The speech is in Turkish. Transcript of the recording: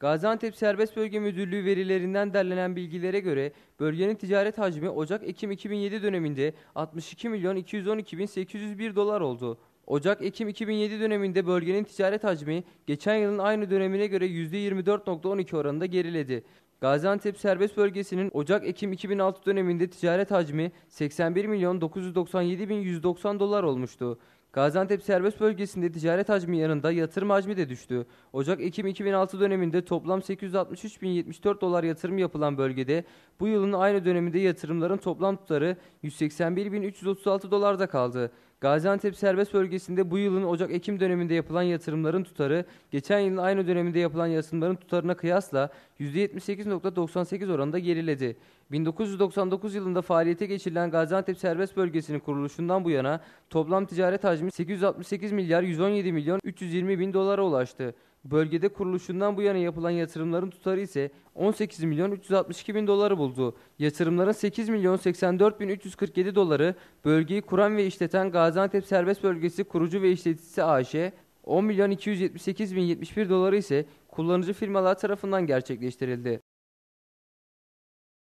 Gaziantep Serbest Bölge Müdürlüğü verilerinden derlenen bilgilere göre bölgenin ticaret hacmi Ocak-Ekim 2007 döneminde 62 milyon 212 bin 801 dolar oldu. Ocak-Ekim 2007 döneminde bölgenin ticaret hacmi geçen yılın aynı dönemine göre %24.12 oranında geriledi. Gaziantep Serbest Bölgesi'nin Ocak-Ekim 2006 döneminde ticaret hacmi 81 milyon 997 bin 190 dolar olmuştu. Gaziantep Serbest Bölgesi'nde ticaret hacmi yanında yatırım hacmi de düştü. Ocak-Ekim 2006 döneminde toplam 863.074 dolar yatırım yapılan bölgede bu yılın aynı döneminde yatırımların toplam tutarı 181.336 dolarda kaldı. Gaziantep Serbest Bölgesi'nde bu yılın Ocak-Ekim döneminde yapılan yatırımların tutarı geçen yılın aynı döneminde yapılan yatırımların tutarına kıyasla %78.98 oranında geriledi. 1999 yılında faaliyete geçirilen Gaziantep Serbest Bölgesi'nin kuruluşundan bu yana toplam ticaret hacmi 868 milyar 117 milyon 320 bin dolara ulaştı. Bölgede kuruluşundan bu yana yapılan yatırımların tutarı ise 18 milyon 362 bin doları buldu. Yatırımların 8 milyon 84 bin 347 doları bölgeyi kuran ve işleten Gaziantep Serbest Bölgesi kurucu ve işleticisi AŞ, 10 milyon 278 bin 71 doları ise kullanıcı firmalar tarafından gerçekleştirildi.